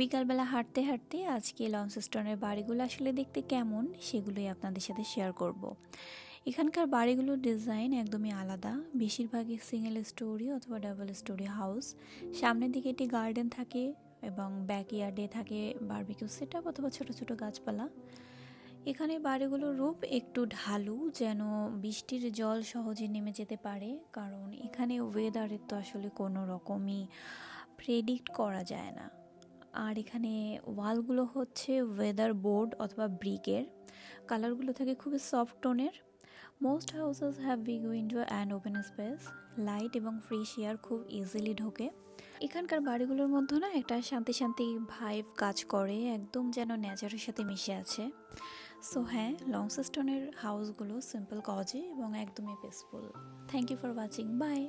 বিকালবেলা হাঁটতে হাঁটতে আজকে লঞ্চস্টোনের বাড়িগুলো আসলে দেখতে কেমন সেগুলোই আপনাদের সাথে শেয়ার করব। এখানকার বাড়িগুলোর ডিজাইন একদমই আলাদা। বেশিরভাগই সিঙ্গেল স্টোরি অথবা ডাবল স্টোরি হাউস সামনের দিকে একটি গার্ডেন থাকে এবং ব্যাকইয়ার্ডে থাকে বারবিকিউ সেট আপ অথবা ছোট ছোট গাছপালা। এখানে বাড়িগুলোর রূপ একটু ঢালু, যেন বৃষ্টির জল সহজে নেমে যেতে পারে। কারণ এখানে ওয়েদারের তো আসলে কোনো রকমই প্রেডিক্ট করা যায় না। আর এখানে ওয়ালগুলো হচ্ছে ওয়েদার বোর্ড অথবা ব্রিকের। কালারগুলো থাকে খুবই সফট টোনের most houses have big window and open space light এবং ফ্রেশ এয়ার খুব ইজিলি ঢোকে। এখানকার বাড়িগুলোর মধ্যে না একটা শান্তি শান্তি ভাইভ কাজ করে, একদম যেন নেচারের সাথে মিশে আছে। সো হ্যাঁ লংসেস্টনের হাউসগুলো সিম্পল কজে এবং একদমই peaceful thank you for watching bye